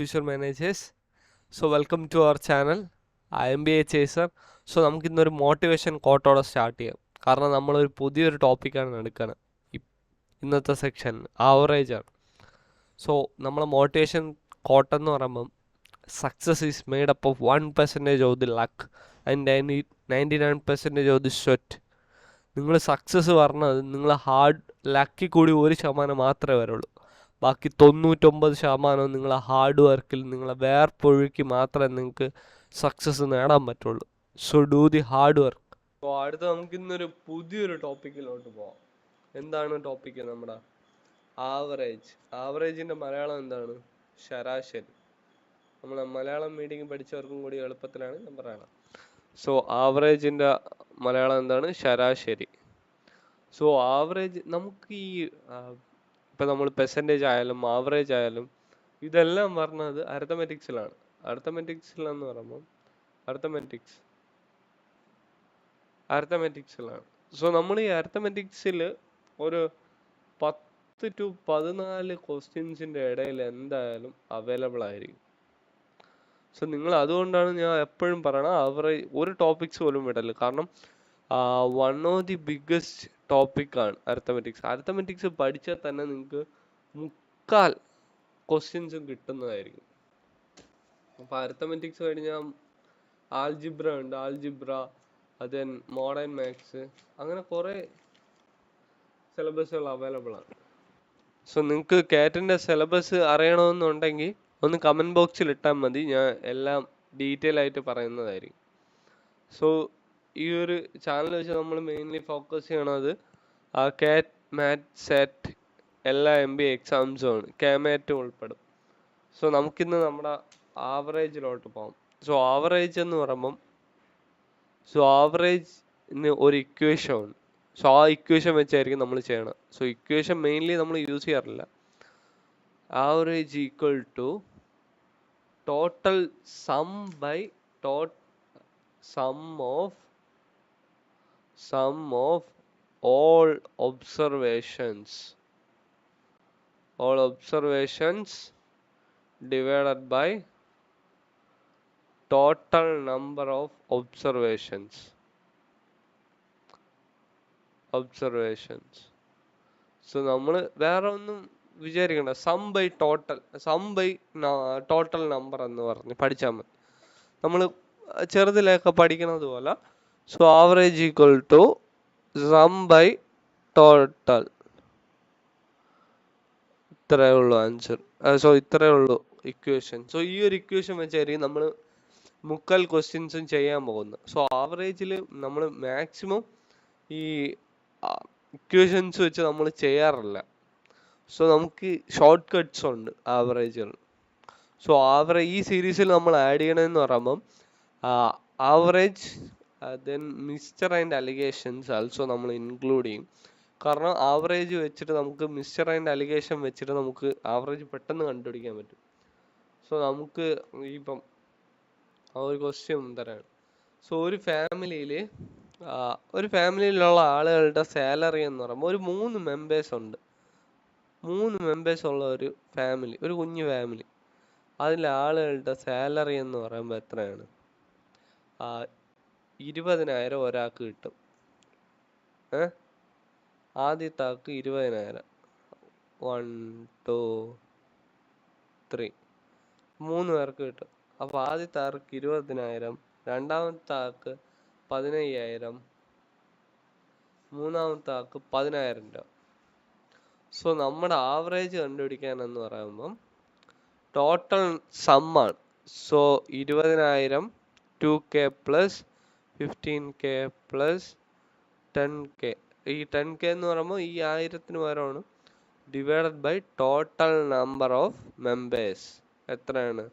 future managers. So welcome to our channel I M B A chaser so നമുക്ക് ഇന്നൊരു motivation കോട്ടോടെ start ചെയ്യാം. കാരണം നമ്മളൊരു പുതിയൊരു ടോപ്പിക്കാണ് എടുക്കുന്നത് ഇന്നത്തെ സെക്ഷൻ ആവറേജ് ആണ്. സോ നമ്മൾ മോട്ടിവേഷൻ കോട്ട് എന്ന് പറയുമ്പം success is made up of one percentage of the luck and ninety ninety nine percentage of the sweat നിങ്ങൾ സക്സസ് പറഞ്ഞത് നിങ്ങൾ ഹാർഡ് ലക്കി കൂടി ഒരു ശതമാനം മാത്രമേ വരുള്ളൂ. ബാക്കി തൊണ്ണൂറ്റൊമ്പത് ശതമാനവും നിങ്ങളെ ഹാർഡ് വർക്കിൽ നിങ്ങളെ വേർപ്പൊഴുക്കി മാത്രമേ നിങ്ങൾക്ക് സക്സസ് നേടാൻ പറ്റുള്ളൂ. So do the hard work അപ്പോൾ അടുത്ത നമുക്ക് ഇന്നൊരു പുതിയൊരു ടോപ്പിക്കിലോട്ട് പോവാം. എന്താണ് ടോപ്പിക്ക് നമ്മുടെ? ആവറേജ് ആവറേജിന്റെ മലയാളം എന്താണ്? ശരാശരി. നമ്മൾ മലയാളം മീഡിയം പഠിച്ചവർക്കും കൂടി എളുപ്പത്തിലാണ് ഞാൻ പറയണം സോ ആവറേജിന്റെ മലയാളം എന്താണ്? ശരാശരി. സോ ആവറേജ് നമുക്ക് ഈ ഇപ്പം നമ്മൾ പെർസെന്റേജ് ആയാലും ആവറേജ് ആയാലും ഇതെല്ലാം പറഞ്ഞത് അരിത്തമെറ്റിക്സിലാണ് അരിത്തമെറ്റിക്സിലെന്ന് പറയുമ്പം അരിത്തമെറ്റിക്സ് അരിത്തമെറ്റിക്സിലാണ് സോ നമ്മൾ ഈ അരിത്തമെറ്റിക്സിൽ ഒരു പത്ത് ടു പതിനാല് ക്വസ്റ്റ്യൻസിന്റെ ഇടയിൽ എന്തായാലും അവൈലബിൾ ആയിരിക്കും. സോ നിങ്ങൾ അതുകൊണ്ടാണ് ഞാൻ എപ്പോഴും പറയണത് അവരെ ഒരു ടോപ്പിക്സ് പോലും വിടൽ. കാരണം വൺ ഓഫ് ദി ബിഗ്ഗസ്റ്റ് ടോപ്പിക്കാണ് അർത്തമെറ്റിക്സ് അർത്തമെറ്റിക്സ് പഠിച്ചാൽ തന്നെ നിങ്ങൾക്ക് മുക്കാൽ ക്വസ്റ്റ്യൻസും കിട്ടുന്നതായിരിക്കും. അപ്പോൾ അർത്തമെറ്റിക്സ് കഴിഞ്ഞാൽ ആൽജിബ്ര ഉണ്ട്. ആൽജിബ്ര അതൻ മോഡേൺ മാത്സ് അങ്ങനെ കുറേ സിലബസുകൾ അവൈലബിൾ ആണ്. സോ നിങ്ങൾക്ക് കാറ്റിന്റെ സിലബസ് അറിയണമെന്നുണ്ടെങ്കിൽ ഒന്ന് കമന്റ് ബോക്സിൽ ഇട്ടാൽ മതി. ഞാൻ എല്ലാം ഡീറ്റെയിൽ ആയിട്ട് പറയുന്നതായിരിക്കും. സോ ഈ ഒരു ചാനൽ വെച്ച് നമ്മൾ മെയിൻലി ഫോക്കസ് ചെയ്യണത് ആ കാറ്റ് മാറ്റ് സെറ്റ് എല്ലാ എം ബി എക്സാംസും ആണ്. കാമാറ്റും ഉൾപ്പെടും. സോ നമുക്കിന്ന് നമ്മുടെ ആവറേജിലോട്ട് പോകാം സോ ആവറേജ് എന്ന് പറയുമ്പം സോ ആവറേജിന് ഒരു ഇക്വേഷൻ ഉണ്ട് സോ ആ ഇക്വേഷൻ വെച്ചായിരിക്കും നമ്മൾ ചെയ്യണം സോ ഇക്വേഷൻ മെയിൻലി നമ്മൾ യൂസ് ചെയ്യാറില്ല. Average equal to total sum by tot sum of sum of all observations all observations divided by total number of observations observations so നമ്മൾ വേറെ ഒന്നും വിചാരിക്കണ്ട sum by total sum by total number എന്ന് പറഞ്ഞ് പഠിച്ചാൽ മതി നമ്മൾ ചെറുതിലൊക്കെ പഠിക്കുന്നത് പോലെ so average equal to sum by total. ഇത്രയേ ഉള്ളൂ ആൻസർ സോ ഇത്രയേ ഉള്ളൂ ഇക്വേഷൻ സോ ഈ ഒരു ഇക്വേഷൻ വെച്ചായിരിക്കും നമ്മൾ മുക്കാൽ ക്വസ്റ്റ്യൻസും ചെയ്യാൻ പോകുന്നത് സോ ആവറേജിൽ നമ്മൾ മാക്സിമം ഈ ഇക്വേഷൻസ് വെച്ച് നമ്മൾ ചെയ്യാറില്ല. സോ നമുക്ക് ഷോർട്ട് കട്ട്സ് ഉണ്ട് ആവറേജുകൾ സോ ആവറേജ് ഈ സീരീസിൽ നമ്മൾ ആഡ് ചെയ്യണമെന്ന് പറയുമ്പം average then mister and alligations also നമ്മൾ ഇൻക്ലൂഡ് ചെയ്യും. കാരണം ആവറേജ് വെച്ചിട്ട് നമുക്ക് മിസ്റ്റർ ആൻഡ് അലിഗേഷൻ വെച്ചിട്ട് നമുക്ക് ആവറേജ് പെട്ടെന്ന് കണ്ടുപിടിക്കാൻ പറ്റും. സോ നമുക്ക് ഇപ്പം ആ ഒരു ക്വസ്റ്റ്യൻ തരാണ് സോ ഒരു ഫാമിലിയിൽ ഒരു ഫാമിലിയിലുള്ള ആളുകളുടെ സാലറി എന്ന് പറയുമ്പോൾ ഒരു മൂന്ന് മെമ്പേഴ്സ് ഉണ്ട്. മൂന്ന് മെമ്പേഴ്സ് ഉള്ള ഒരു ഫാമിലി ഒരു കുഞ്ഞു ഫാമിലി അതിലെ ആളുകളുടെ സാലറി എന്ന് പറയുമ്പോൾ എത്രയാണ്? ഇരുപതിനായിരം ഒരാൾക്ക് കിട്ടും. ഏ? ആദ്യത്തെ ആൾക്ക് ഇരുപതിനായിരം. വൺ ടു ത്രീ മൂന്ന് പേർക്ക് കിട്ടും. അപ്പോൾ ആദ്യത്തെ ആൾക്ക് ഇരുപതിനായിരം രണ്ടാമത്തെ ആൾക്ക് പതിനയ്യായിരം മൂന്നാമത്തെ ആൾക്ക് പതിനായിരം രൂപ. സോ നമ്മുടെ ആവറേജ് കണ്ടുപിടിക്കാൻ എന്ന് പറയുമ്പം ടോട്ടൽ സമ്മാണ് സോ ഇരുപതിനായിരം two K plus fifteen K plus ten K ഈ ടെൻ കെ എന്ന് പറയുമ്പോൾ ഈ ആയിരത്തിന് പകരമാണ് divided by total number of members എത്രയാണ്?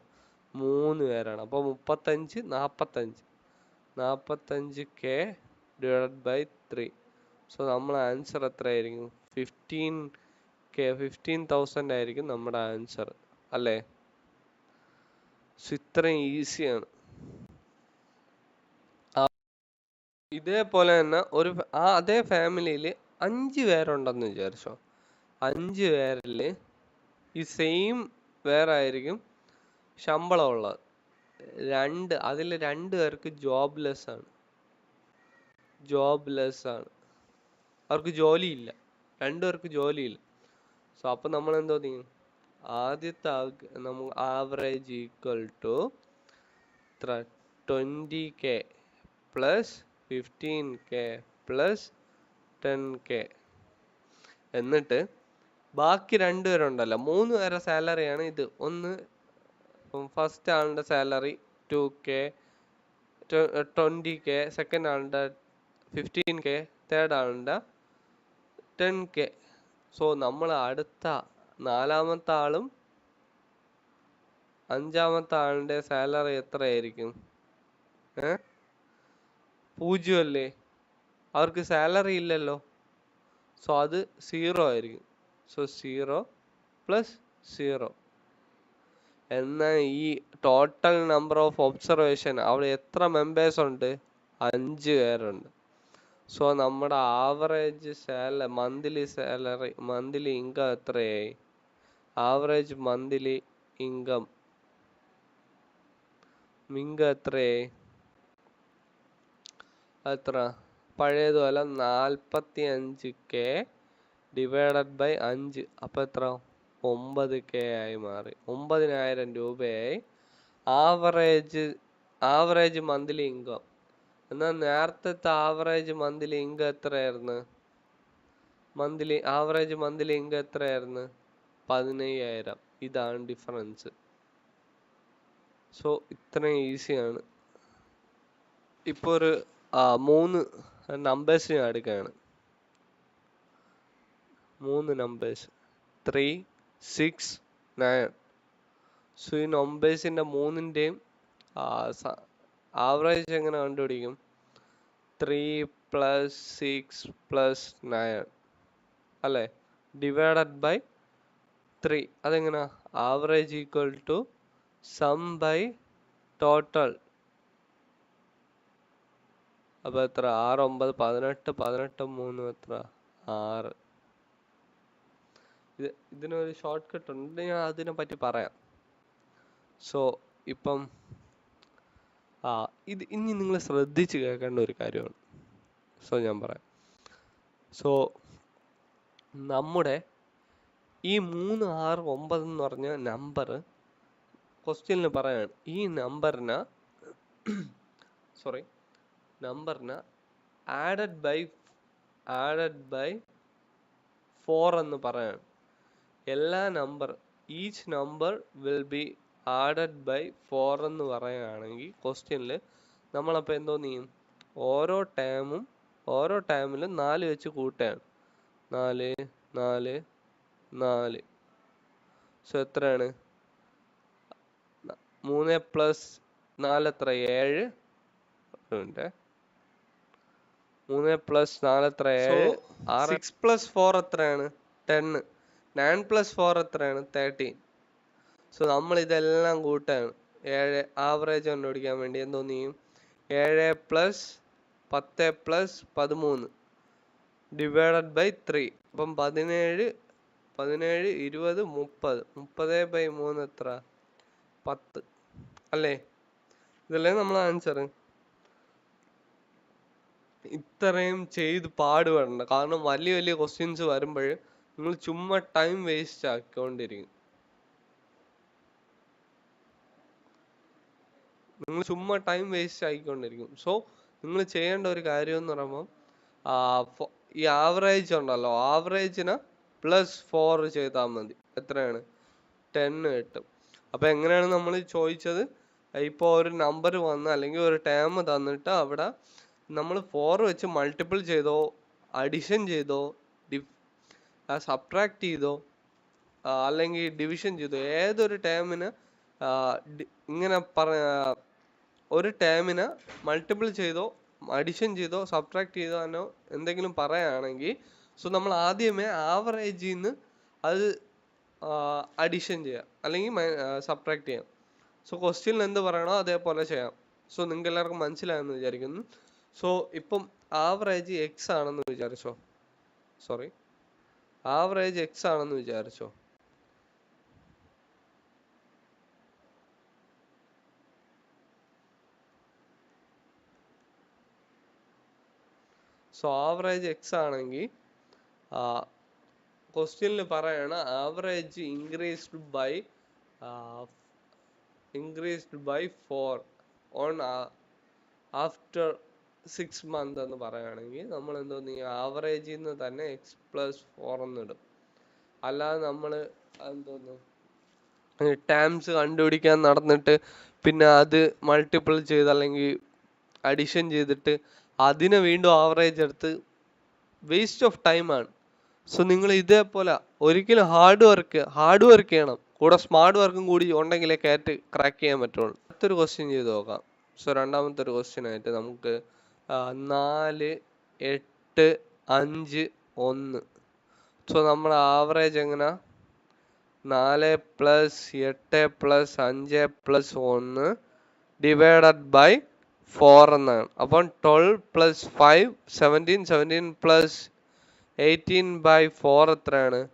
മൂന്ന് പേരാണ്. അപ്പോൾ മുപ്പത്തഞ്ച് നാൽപ്പത്തഞ്ച് നാൽപ്പത്തഞ്ച് K divided by three so നമ്മളെ ആൻസർ എത്രയായിരിക്കും? ഫിഫ്റ്റീൻ കെ ഫിഫ്റ്റീൻ തൗസൻഡ് ആയിരിക്കും നമ്മുടെ ആൻസർ അല്ലേ? സോ ഇത്രയും ഈസിയാണ് ഇതേപോലെ തന്നെ ഒരു ആ അതേ ഫാമിലിയിൽ അഞ്ച് പേരുണ്ടെന്ന് വിചാരിച്ചോ? അഞ്ച് പേരിൽ ഈ സെയിം പേരായിരിക്കും ആയിരിക്കും ശമ്പളം ഉള്ളത് രണ്ട് അതിൽ രണ്ട് പേർക്ക് ജോബ് ലെസ് ആണ്. ജോബ് ലെസ് ആണ്. അവർക്ക് ജോലിയില്ല. രണ്ടു പേർക്ക് ജോലിയില്ല. സോ അപ്പം നമ്മൾ എന്തോ ചെയ്യും? ആദ്യത്തെ ആൾക്ക് നമ്മൾ ആവറേജ് ഈക്വൽ ടു എത്ര? Twenty K plus fifteen plus ten എന്നിട്ട് ബാക്കി രണ്ടുപേരുണ്ടല്ലോ. മൂന്ന് പേരുടെ സാലറിയാണ് ഇത്. ഒന്ന് ഫസ്റ്റ് ആളുടെ salary two K twenty K second ആളുടെ ഫിഫ്റ്റീൻ കെ തേർഡ് ആളുടെ ടെൻ കെ സോ നമ്മൾ അടുത്ത നാലാമത്തെ ആളും അഞ്ചാമത്തെ ആളുടെ സാലറി എത്രയായിരിക്കും? ഏ? പൂജ്യം അല്ലേ അവർക്ക് സാലറി ഇല്ലല്ലോ. സോ അത് സീറോ ആയിരിക്കും. സോ സീറോ പ്ലസ് സീറോ എന്നാൽ ഈ ടോട്ടൽ നമ്പർ ഓഫ് ഒബ്സർവേഷൻ അവിടെ എത്ര മെമ്പേഴ്സ് ഉണ്ട്? അഞ്ച് പേരുണ്ട്. സോ നമ്മുടെ ആവറേജ് സാല മന്ത്ലി സാലറി മന്ത്ലി ഇൻകം എത്രയായി? ആവറേജ് മന്ത്ലി ഇൻകം ഇൻകം എത്രയായി? എത്ര? പഴയതുപോലെ നാൽപ്പത്തി അഞ്ച് കെ ഡിവൈഡഡ് ബൈ അഞ്ച്. അപ്പം എത്ര? ഒമ്പത് കെ ആയി മാറി. ഒമ്പതിനായിരം രൂപയായി. ആവറേജ് ആവറേജ് മന്ത്ലി ഇൻകം എന്നാൽ നേരത്തെ ആവറേജ് മന്ത്ലി ഇൻകം എത്രയായിരുന്നു? മന്ത്ലി ആവറേജ് മന്ത്ലി ഇൻകം എത്രയായിരുന്നു? പതിനയ്യായിരം. ഇതാണ് ഡിഫറൻസ് സോ ഇത്രയും ഈസിയാണ് ഇപ്പോൾ ഒരു മൂന്ന് നമ്പേഴ്സ് ഞാൻ എടുക്കുകയാണ്. മൂന്ന് numbers three six nine so ഈ നമ്പേഴ്സിന്റെ മൂന്നിന്റെയും ആവറേജ് എങ്ങനെ കണ്ടുപിടിക്കും? Three plus six plus nine അല്ലേ? ഡിവൈഡഡ് ബൈ ത്രീ അതെങ്ങനെ? Average equal to sum by total അപ്പോൾ എത്ര? ആറ് ഒമ്പത് പതിനെട്ട് പതിനെട്ട് മൂന്ന് എത്ര? ആറ്. ഇത് ഇതിനൊരു ഷോർട്ട് കട്ട് ഉണ്ട്. ഞാൻ അതിനെ പറ്റി പറയാം. സോ ഇപ്പം ആ ഇത് ഇനി നിങ്ങൾ ശ്രദ്ധിച്ച് കേൾക്കേണ്ട ഒരു കാര്യമാണ്. സോ ഞാൻ പറയാം. സോ നമ്മുടെ ഈ മൂന്ന് ആറ് ഒമ്പത് എന്ന് പറഞ്ഞ നമ്പർ ക്വസ്റ്റ്യനിൽ പറയാണ്. ഈ നമ്പറിന് സോറി നമ്പറിന് added by added by four എന്ന് പറയാണ്. എല്ലാ number each number will be added by four എന്ന് പറയുകയാണെങ്കിൽ ക്വസ്റ്റ്യനിൽ നമ്മളപ്പോൾ എന്തോ ചെയ്യും? ഓരോ ടേമും ഓരോ ടേമിലും നാല് വെച്ച് കൂട്ടുകയാണ്. നാല് നാല് നാല്. സോ എത്രയാണ്? മൂന്ന് പ്ലസ് നാല് എത്ര? ഏഴ്. ഉണ്ട്. മൂന്ന് പ്ലസ് നാല് എത്ര ഏഴ് ആറ്. സിക്സ് പ്ലസ് ഫോർ എത്രയാണ്? ടെന്ന് നയൻ പ്ലസ് ഫോർ എത്രയാണ്? തേർട്ടീൻ സോ നമ്മൾ ഇതെല്ലാം കൂട്ടാണ്. ഏഴ് ആവറേജ് കണ്ടുപിടിക്കാൻ വേണ്ടി എന്തോ ചെയ്യും ഏഴ് പ്ലസ് പത്ത് പ്ലസ് പതിമൂന്ന്. ഡിവൈഡഡ് ബൈ ത്രീ അപ്പം പതിനേഴ് പതിനേഴ് ഇരുപത് മുപ്പത്. മുപ്പത് ബൈ മൂന്ന് എത്ര? പത്ത്. അല്ലേ? ഇതല്ലേ നമ്മൾ ആൻസർ ഇത്രയും ചെയ്ത് പാടുപെടണ്ട. കാരണം വലിയ വലിയ ക്വസ്റ്റ്യൻസ് വരുമ്പോൾ നിങ്ങൾ ചുമ്മാ ടൈം വേസ്റ്റ് ആക്കിക്കൊണ്ടിരിക്കും. നിങ്ങൾ ചുമ്മാ ടൈം വേസ്റ്റ് ആക്കിക്കൊണ്ടിരിക്കും. സോ നിങ്ങൾ ചെയ്യേണ്ട ഒരു കാര്യം എന്ന് പറയുമ്പോൾ ഈ ആവറേജ് ഉണ്ടല്ലോ. ആവറേജിന് പ്ലസ് ഫോർ ചെയ്താൽ മതി. എത്രയാണ്? ടെൻ കിട്ടും. അപ്പൊ എങ്ങനെയാണ് നമ്മൾ ചോദിച്ചത്? ഇപ്പോൾ ഒരു നമ്പർ വന്ന് അല്ലെങ്കിൽ ഒരു ടേം തന്നിട്ട് അവിടെ നമ്മൾ ഫോർ വെച്ച് മൾട്ടിപ്പിൾ ചെയ്തോ അഡിഷൻ ചെയ്തോ ഡി സബ്ട്രാക്ട് ചെയ്തോ അല്ലെങ്കിൽ ഡിവിഷൻ ചെയ്തോ ഏതൊരു ടേമിന് ഇങ്ങനെ പറ ഒരു ടേമിന് മൾട്ടിപ്പിൾ ചെയ്തോ അഡിഷൻ ചെയ്തോ സബ്ട്രാക്ട് ചെയ്തോ എന്തെങ്കിലും പറയുകയാണെങ്കിൽ സോ നമ്മൾ ആദ്യമേ ആവറേജിൽ നിന്ന് അത് അഡിഷൻ ചെയ്യാം അല്ലെങ്കിൽ സബ്ട്രാക്ട് ചെയ്യാം. സോ ക്വസ്റ്റ്യനിൽ എന്ത് പറയണോ അതേപോലെ ചെയ്യാം. സോ നിങ്ങൾക്ക് എല്ലാവർക്കും മനസ്സിലായെന്ന് വിചാരിക്കുന്നു. സോ ഇപ്പം ആവറേജ് എക്സ് ആണെന്ന് വിചാരിച്ചോ? സോറി ആവറേജ് എക്സ് ആണെന്ന് വിചാരിച്ചോ? സോ ആവറേജ് എക്സ് ആണെങ്കിൽ ക്വസ്റ്റ്യനിൽ പറയണ average increased by increased by four on after six month എന്ന് പറയുകയാണെങ്കിൽ നമ്മൾ എന്തോ നീ ആവറേജിൽ നിന്ന് തന്നെ എക്സ് പ്ലസ് ഫോർ എന്ന് ഇടും. അല്ലാതെ നമ്മൾ എന്തോന്ന് ടേംസ് കണ്ടുപിടിക്കാൻ നടന്നിട്ട് പിന്നെ അത് മൾട്ടിപ്പിൾ ചെയ്ത് അല്ലെങ്കിൽ അഡിഷൻ ചെയ്തിട്ട് അതിനെ വീണ്ടും ആവറേജ് എടുത്ത് വേസ്റ്റ് ഓഫ് ടൈമാണ് സോ നിങ്ങൾ ഇതേപോലെ ഒരിക്കലും ഹാർഡ് വർക്ക് ഹാർഡ് വർക്ക് ചെയ്യണം. കൂടെ സ്മാർട്ട് വർക്കും കൂടി ഉണ്ടെങ്കിലേ കയറ്റ് ക്രാക്ക് ചെയ്യാൻ പറ്റുള്ളൂ. അടുത്തൊരു ക്വസ്റ്റ്യൻ ചെയ്ത് നോക്കാം. സോ രണ്ടാമത്തെ ഒരു ക്വസ്റ്റ്യൻ ആയിട്ട് നമുക്ക് നാല് എട്ട് അഞ്ച് ഒന്ന്. സോ നമ്മുടെ ആവറേജ് എങ്ങനെ? നാല് പ്ലസ് എട്ട് പ്ലസ് അഞ്ച് പ്ലസ് ഒന്ന് ഡിവൈഡഡ് ബൈ ഫോർ എന്നാണ്. അപ്പം twelve plus five seventeen seventeen plus eighteen by four എത്രയാണ്?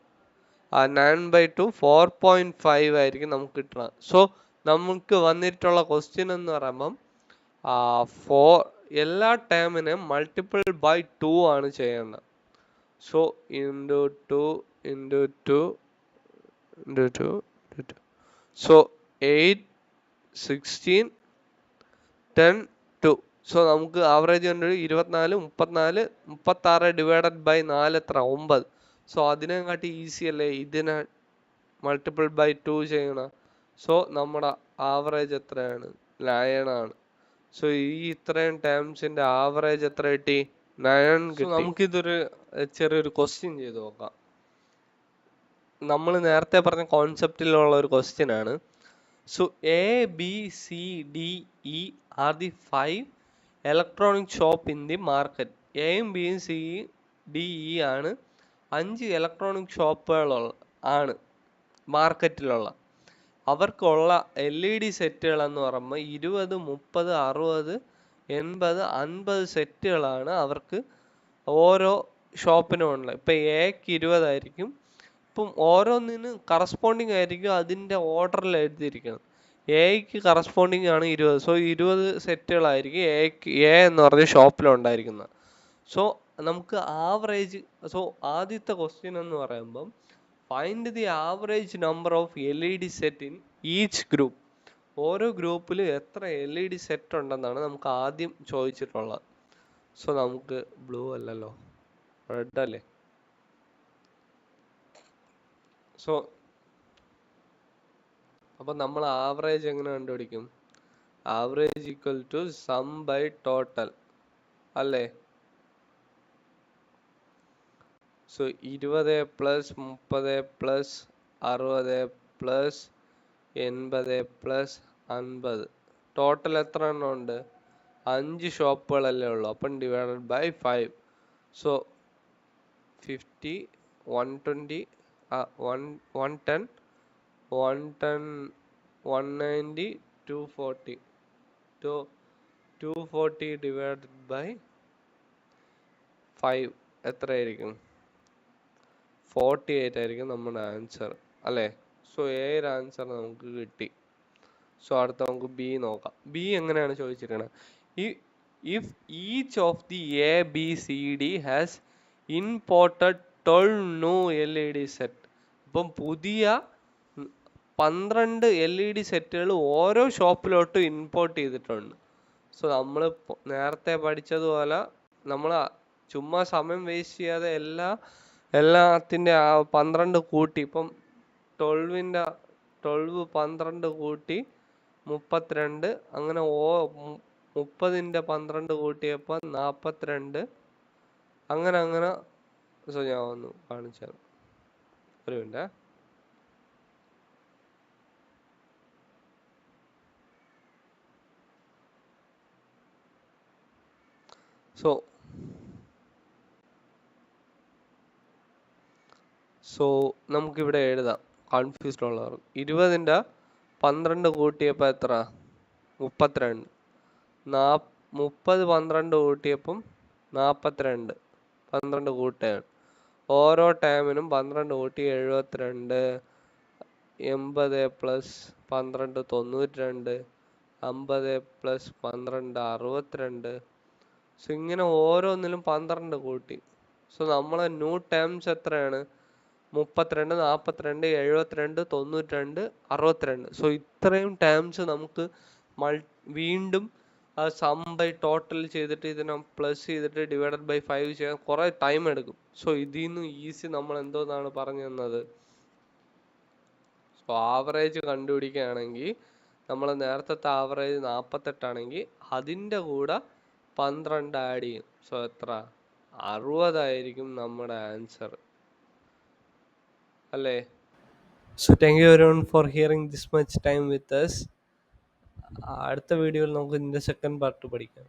ആ nine by two four point five ആയിരിക്കും നമുക്ക് കിട്ടുന്നത് സോ നമുക്ക് വന്നിട്ടുള്ള ക്വസ്റ്റ്യൻ എന്ന് പറയുമ്പം ഫോർ എല്ലാ ടേമിന് മൾട്ടിപ്പിൾ ബൈ ടു ആണ് ചെയ്യേണ്ടത്. So into two into two into two into two so eight sixteen ten two so നമുക്ക് ആവറേജ് കണ്ടു ഇരുപത്തിനാല് മുപ്പത്തിനാല് മുപ്പത്താറ് ഡിവൈഡഡ് ബൈ നാല് എത്ര? ഒമ്പത്. സോ അതിനെക്കാട്ടി ഈസി അല്ലേ? ഇതിനെ മൾട്ടിപ്പിൾ ബൈ ടു ചെയ്യണം. സോ നമ്മുടെ ആവറേജ് എത്രയാണ്? ലയണാണ് സോ ഈ ഇത്രയും ടേംസിന്റെ ആവറേജ് എത്ര കിട്ടി? നയൻ നമുക്കിതൊരു ചെറിയൊരു ക്വസ്റ്റ്യൻ ചെയ്ത് നോക്കാം. നമ്മൾ നേരത്തെ പറഞ്ഞ കോൺസെപ്റ്റിലുള്ള ഒരു ക്വസ്റ്റ്യൻ ആണ്. So A B C D E are the five electronic shop in the market എയും ബിയും സി ഡി ഇ ആണ്. അഞ്ച് ഇലക്ട്രോണിക് ഷോപ്പുകളുള്ള ആണ് മാർക്കറ്റിലുള്ള അവർക്കുള്ള എൽ ഇ ഡി സെറ്റുകൾ എന്ന് പറയുമ്പോൾ ഇരുപത് മുപ്പത് അറുപത് എൺപത് അൻപത് സെറ്റുകളാണ് അവർക്ക് ഓരോ ഷോപ്പിനും ഉള്ളത്. ഇപ്പം എക്ക് ഇരുപതായിരിക്കും. ഇപ്പം ഓരോന്നിനും കറസ്പോണ്ടിങ് ആയിരിക്കും അതിന്റെ ഓർഡറിൽ എഴുതിയിരിക്കുന്നത്. എക്ക് കറസ്പോണ്ടിങ് ആണ് ഇരുപത്. സോ ഇരുപത് സെറ്റുകളായിരിക്കും എക്ക് എ എന്ന് പറഞ്ഞ ഷോപ്പിലുണ്ടായിരിക്കുന്നത് സോ നമുക്ക് ആവറേജ് സോ ആദ്യത്തെ ക്വസ്റ്റ്യൻ എന്ന് പറയുമ്പം find the average number of L E D set in each group ഓരോ ഗ്രൂപ്പിലും എത്ര എൽ ഇ ഡി സെറ്റ് ഉണ്ടെന്നാണ് നമുക്ക് ആദ്യം ചോദിച്ചിട്ടുള്ളത്. സോ നമുക്ക് ബ്ലൂ അല്ലല്ലോ. റെഡ് അല്ലേ? സോ അപ്പം നമ്മൾ ആവറേജ് എങ്ങനെ കണ്ടുപിടിക്കും? Average equal to sum by total അല്ലേ? സോ ഇരുപത് പ്ലസ് മുപ്പത് പ്ലസ് അറുപത് പ്ലസ് എൺപത് പ്ലസ് അൻപത്. ടോട്ടൽ എത്ര എണ്ണം ഉണ്ട്? അഞ്ച് ഷോപ്പുകളല്ലേ ഉള്ളൂ. അപ്പം divided by five so fifty one twenty one one ten one ten one ninety two forty two two forty divided by five എത്രയായിരിക്കും? ഫോർട്ടി എയ്റ്റ് ആയിരിക്കും നമ്മുടെ ആൻസർ അല്ലേ? സോ എ ഒരു ആൻസർ നമുക്ക് കിട്ടി. സോ അടുത്ത നമുക്ക് ബി നോക്കാം. ബി എങ്ങനെയാണ് ചോദിച്ചിരിക്കുന്നത് ഈ if each of the A B C D has imported twelve new L E D set ഇപ്പം പുതിയ പന്ത്രണ്ട് എൽ ഇ ഡി സെറ്റുകൾ ഓരോ ഷോപ്പിലോട്ടും ഇമ്പോർട്ട് ചെയ്തിട്ടുണ്ട്. സോ നമ്മൾ നേരത്തെ പഠിച്ചതുപോലെ നമ്മൾ ചുമ്മാ സമയം വേസ്റ്റ് ചെയ്യാതെ എല്ലാ എല്ലാത്തിന്റെ ആ പന്ത്രണ്ട് കൂട്ടി ഇപ്പം ട്വൽവിന്റെ ട്വൽവ് പന്ത്രണ്ട് കൂട്ടി മുപ്പത്തിരണ്ട് അങ്ങനെ ഓ മുപ്പതിന്റെ പന്ത്രണ്ട് കൂട്ടിയപ്പോൾ നാൽപ്പത്തിരണ്ട് അങ്ങനെ അങ്ങനെ സോ ഞാൻ ഒന്ന് കാണിച്ചത് ഒരു മിനിറ്റ്. സോ സോ നമുക്കിവിടെ എഴുതാം. കൺഫ്യൂസ്ഡ് ഉള്ളവർ. ഇരുപതിന്റെ പന്ത്രണ്ട് കൂട്ടിയപ്പോൾ എത്ര? മുപ്പത്തിരണ്ട്. നാ മുപ്പത് പന്ത്രണ്ട് കൂട്ടിയപ്പം നാൽപ്പത്തിരണ്ട് പന്ത്രണ്ട് കൂട്ടുകയാണ് ഓരോ ടൈമിനും പന്ത്രണ്ട് കൂട്ടി എഴുപത്തിരണ്ട്. എൺപത് പ്ലസ് പന്ത്രണ്ട് തൊണ്ണൂറ്റി രണ്ട് അമ്പത് പ്ലസ് പന്ത്രണ്ട് അറുപത്തിരണ്ട്. സോ ഇങ്ങനെ ഓരോന്നിലും പന്ത്രണ്ട് കൂട്ടി. സോ നമ്മളെ ന്യൂ ടേംസ് എത്രയാണ്? മുപ്പത്തിരണ്ട് നാൽപ്പത്തിരണ്ട് എഴുപത്തിരണ്ട് തൊണ്ണൂറ്റിരണ്ട് അറുപത്തിരണ്ട്. സോ ഇത്രയും ടേംസ് നമുക്ക് മൾ വീണ്ടും ആ സം ബൈ ടോട്ടൽ ചെയ്തിട്ട് ഇതിനെ പ്ലസ് ചെയ്തിട്ട് ഡിവൈഡഡ് ബൈ ഫൈവ് ചെയ്യാൻ കുറേ ടൈം എടുക്കും. സോ ഇതിൽ നിന്ന് ഈസി നമ്മൾ എന്തോന്നാണ് പറഞ്ഞു തന്നത്? സോ ആവറേജ് കണ്ടുപിടിക്കുകയാണെങ്കിൽ നമ്മൾ നേരത്തെ ആവറേജ് നാൽപ്പത്തെട്ടാണെങ്കിൽ അതിന്റെ കൂടെ പന്ത്രണ്ട് ആഡ് ചെയ്യും. സോ എത്ര? അറുപതായിരിക്കും നമ്മുടെ ആൻസർ അല്ലേ? So thank you everyone for hearing this much time with us അടുത്ത വീഡിയോയിൽ നമുക്ക് ഇതിന്റെ സെക്കൻഡ് പാർട്ട് പഠിക്കാം.